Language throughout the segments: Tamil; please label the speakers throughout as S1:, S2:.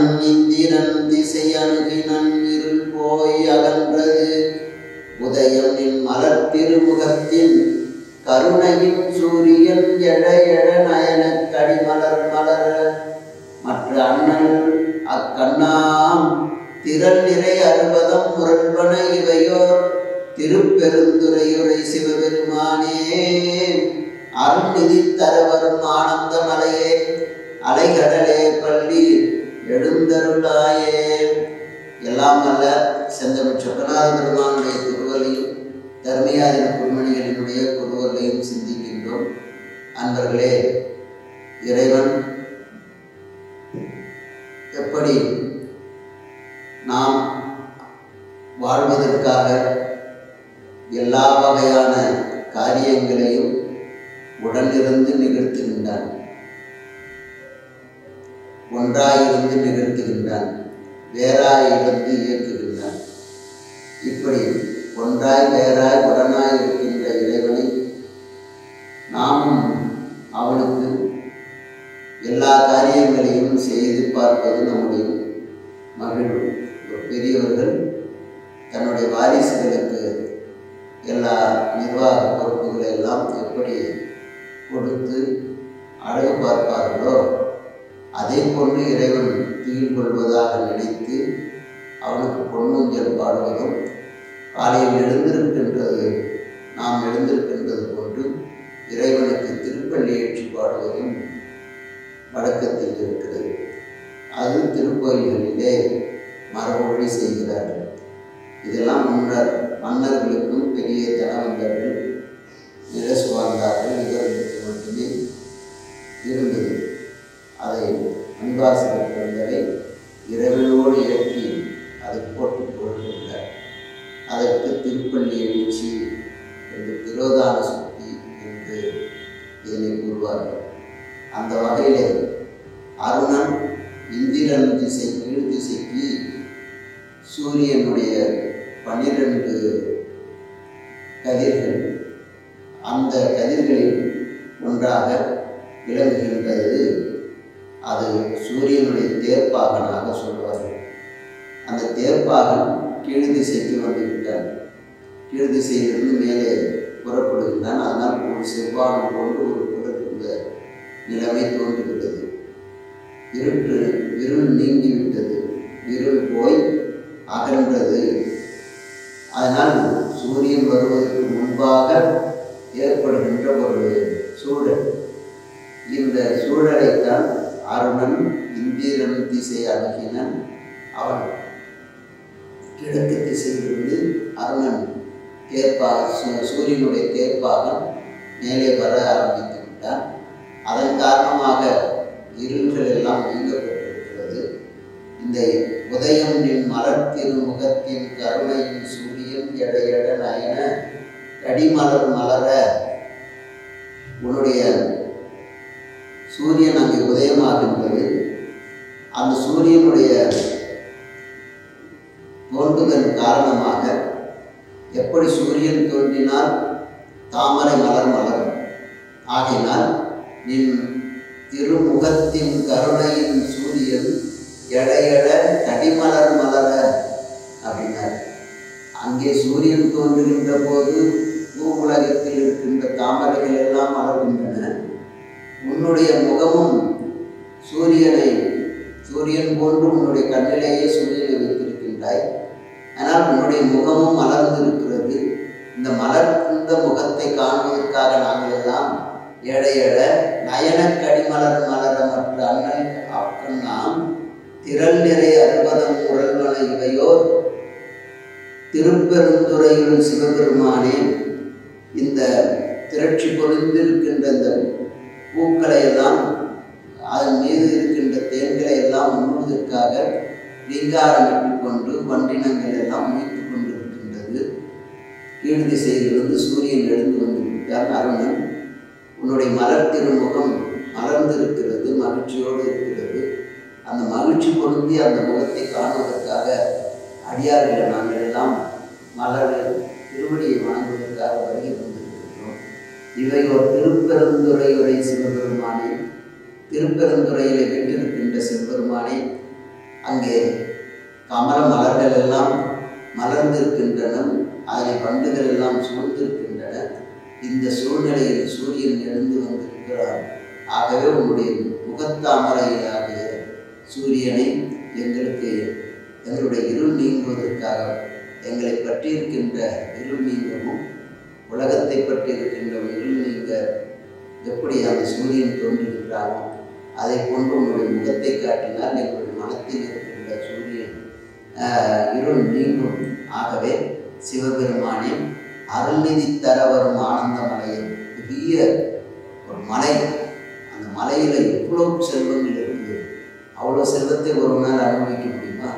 S1: இந்திரன் திசையணுகி நன்னிருள் போய் அகன்றது. உதயம் நின் மலர்த்திருமுகத்தின் கருணையின் சூரியன் எழ எழ நயன கடிமலர் மலர. மற்ற அண்ணல் அக்கண்ணாம் திரள் நிறை அறுபதம் முரண்பன இவையோர் திருப்பெருந்துரையுரை சிவபெருமானே. அருள்நிதி தரவரும் ஆனந்த மலையே அலைகடலே பள்ளி எழுந்தருளாயே எல்லாம் அல்ல செந்தமிழ் சொக்கநாத பெருமானுடைய திருவலையும் தர்மியாரின் குருமணிகளினுடைய குருவலையும் சிந்திக்கின்றோம். அன்பர்களே இறைவன் எப்படி நாம் வாழ்வதற்காக எல்லா வகையான காரியங்களையும் உடனிருந்து நிகழ்த்துகின்றான்? ஒன்றாயிருந்து நிகழ்த்துகின்றான் வேறாயிருந்து இயக்குகின்றான் இப்படி ஒன்றாய் வேறாய் உடனாய் இருக்கின்ற இறைவனை நாமும் அவனுக்கு எல்லா காரியங்களையும் செய்து பார்ப்பது நம்முடைய மகிழ்வு ஒரு பெரியவர்கள் தன்னுடைய வாரிசுகளுக்கு எல்லா நிர்வாக பொறுப்புகளை எல்லாம் எப்படி கொடுத்து அழகு பார்ப்பார்களோ அதே போன்று இறைவன் தீர் கொள்வதாக நினைத்து அவனுக்கு பொன்னூஞ்சல் பாடுவதும் காலையில் எழுந்திருக்கின்றது நாம் எழுந்திருக்கின்றது கொண்டு இறைவனுக்கு திருப்பள்ளி ஏற்றி பாடுவதும் வழக்கத்தில் இருக்கிறது. அது திருக்கோயில்களிலே மரபு செய்கிறார்கள் இதெல்லாம் முன்னர் மன்னர்களுக்கும் பெரிய தனவந்தர்கள் நிலசு வாழ்ந்தார்கள் இவர்களுக்கு மட்டுமே இருந்தது. அதை அன்பாசகர் இரவிலோடு இறக்கி அதை போட்டு போடுகின்றார் அதற்கு திருப்பள்ளி எழுச்சி என்று திரோதான சுத்தி என்று இதனை கூறுவார்கள். அந்த வகையிலே அருணன் இந்திரன் திசை கீழ் திசைக்கு சூரியனுடைய பன்னிரண்டு கதிர்கள் அந்த கதிர்களில் ஒன்றாக விளங்குகின்றது. அது சூரியனுடைய தேர்ப்பாகனாக சொல்வார்கள். அந்த தேர்ப்பாகன் கீழ் திசைக்கு வந்து விட்டான். கீழ் திசையிலிருந்து மேலே புறப்படுகின்றான். அதனால் ஒரு செவ்வானம் போன்று ஒரு புறத்துள்ள நிலைமை தோன்றுகிறது இருட்டு இருள் நீங்கிவிட்டது இருள் போய் அகன்றது. அதனால் சூரியன் வருவதற்கு முன்பாக ஏற்படுகின்ற ஒரு சூழல். இந்த சூழலைத்தான் அருணன் இந்திரன் திசை அணுகினன் அவன் கிழக்கு திசையிலிருந்து அருணன் தேர்ப்பாக சூ- சூரியனுடைய தேர்ப்பாக மேலே வர ஆரம்பித்து விட்டான். அதன் காரணமாக இருள்கள் எல்லாம் நீங்கப்பட்டிருக்கிறது. இந்த உதயம் நின் மலர் திருமுகத்தின் கருணையின் சூரியன் எட நயன கடிமலர் மலர உன்னுடைய சூரியன் அங்கே உதயமாகின்றது அந்த சூரியனுடைய தோன்றுதல் காரணமாக எப்படி சூரியன் தோன்றினால் தாமரை மலர் மலரும். ஆகையினால் நின் திருமுகத்தின் கருணையின் சூரியன் எட தடிமலர் மலர அப்படின்னார். அங்கே சூரியன் தோன்றுகின்ற போது பூ உலகத்தில் இருக்கின்ற தாமரைகள் எல்லாம் மலர்கின்றன. உன்னுடைய முகமும் சூரியனை சூரியன் போன்று உன்னுடைய கண்ணிலேயே சூரியனை வைத்திருக்கின்றாய் ஆனால் உன்னுடைய முகமும் மலர்ந்திருக்கிறது. இந்த மலர்ந்த முகத்தை காண்பதற்காக நாங்கள் எல்லாம் எட எட நயன கடிமலர் மலர மற்ற அண்ணன் நாம் திரள் நிறை அறுபதம் உறல்வன இவையோர் திருப்பெருந்துறையுள் சிவபெருமானே. இந்த திரட்சி பொருந்திருக்கின்ற இந்த பூக்களை எல்லாம் அதன் மீது இருக்கின்ற தேன்களை எல்லாம் உண்ணுவதற்காக ரீங்காரமிட்டு கொண்டு வண்டினங்கள் எல்லாம் மீட்டு கொண்டிருக்கின்றது. கீழ் திசையிலிருந்து சூரியன் எழுந்து வந்து விட்டார் அருணன் உன்னுடைய மலர் திருமுகம் மலர்ந்திருக்கிறது மகிழ்ச்சியோடு இருக்கிறது. அந்த மகிழ்ச்சி பொருந்தி அந்த முகத்தை காணுவதற்காக அடியார்கள் நாங்கள் எல்லாம் மலர் திருவடியை வாங்குவதற்காக வருகிறோம். இவை ஒரு திருப்பெருந்துறையுரை சிவபெருமானே திருப்பெருந்துறையிலே வெற்றிருக்கின்ற சிவபெருமானை அங்கே கமல மலர்கள் எல்லாம் மலர்ந்திருக்கின்றன அதனை பண்டுகள் எல்லாம் சூழ்ந்திருக்கின்றன. இந்த சூழ்நிலையில் சூரியன் எழுந்து வந்திருக்கிறார். ஆகவே உன்னுடைய முகத்தாமரையாகிய சூரியனை எங்களுக்கு எங்களுடைய இருள் நீங்குவதற்காக எங்களை பற்றியிருக்கின்ற இருள் நீங்கவும் உலகத்தை பற்றி இருக்கின்ற இருள் நீங்க எப்படி அந்த சூரியன் தோன்றுகின்றானோ அதை கொண்டு உங்களுடைய முகத்தை காட்டினால் எங்களுடைய மனத்தில் இருக்கின்ற சூரியன் இருள் நீங்கும். ஆகவே சிவபெருமானே அருள்நிதி தர வரும் ஆனந்த மலையில் பெரிய ஒரு மலை அந்த மலையில் எவ்வளவு செல்வங்கள் இருக்குது அவ்வளோ செல்வத்தை ஒரு நாள் அனுபவிக்க முடியுமா?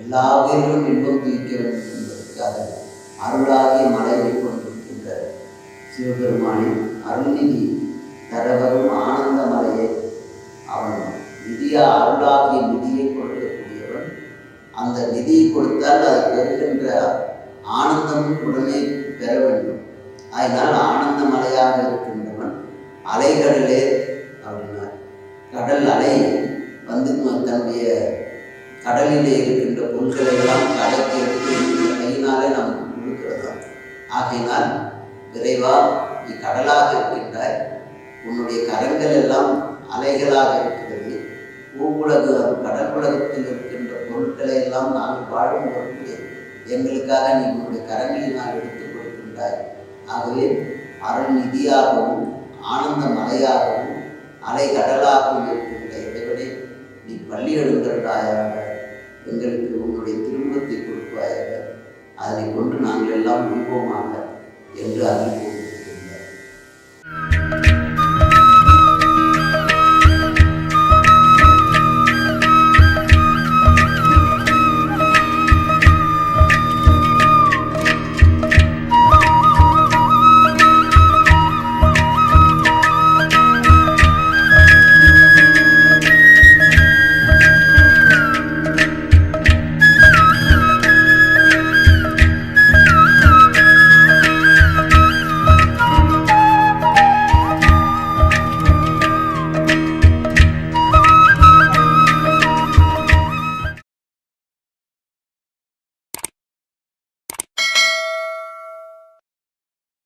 S1: எல்லா உயிர்களும் இன்பம் துய்க்க வேண்டும் என்பதற்காக அருளாகிய மலை சிவபெருமானின் அருள்நிதி தரவரும் ஆனந்த மலையை அவன் நிதியா அருளாகிய நிதியை கொடுக்கக்கூடியவன். அந்த நிதியை கொடுத்தால் அது பெறுகின்ற ஆனந்தம் உடனே பெற வேண்டும். அதனால் ஆனந்த மலையாக இருக்கின்றவன் அலைகளிலே அப்படின்னார் கடல் அலை வந்து தன்னுடைய கடலிலே இருக்கின்ற பொருட்களை எல்லாம் கடைக்கு எடுத்து கையினாலே நமக்கு கொடுக்கிறதா ஆகையினால் விரைவா நீ கடலாக இருக்கின்றாய். உன்னுடைய கரங்கள் எல்லாம் அலைகளாக இருக்கிறது பூவுலகு கடல் உலகத்தில் இருக்கின்ற பொருட்களை எல்லாம் நாங்கள் வாழும் பொருட்களை எங்களுக்காக நீ உன்னுடைய நான் எடுத்துக் கொடுக்கின்றாய். ஆகவே அருள் நிதியாகவும் ஆனந்த மலையாகவும் அலை கடலாகவும் இருக்கின்ற இறைவனே நீ பள்ளி எழுந்தருளாயாக. எங்களுக்கு உன்னுடைய திருமணத்தை கொடுப்பாயாக. அதனை கொண்டு நாங்கள் எல்லாம் ya udah gitu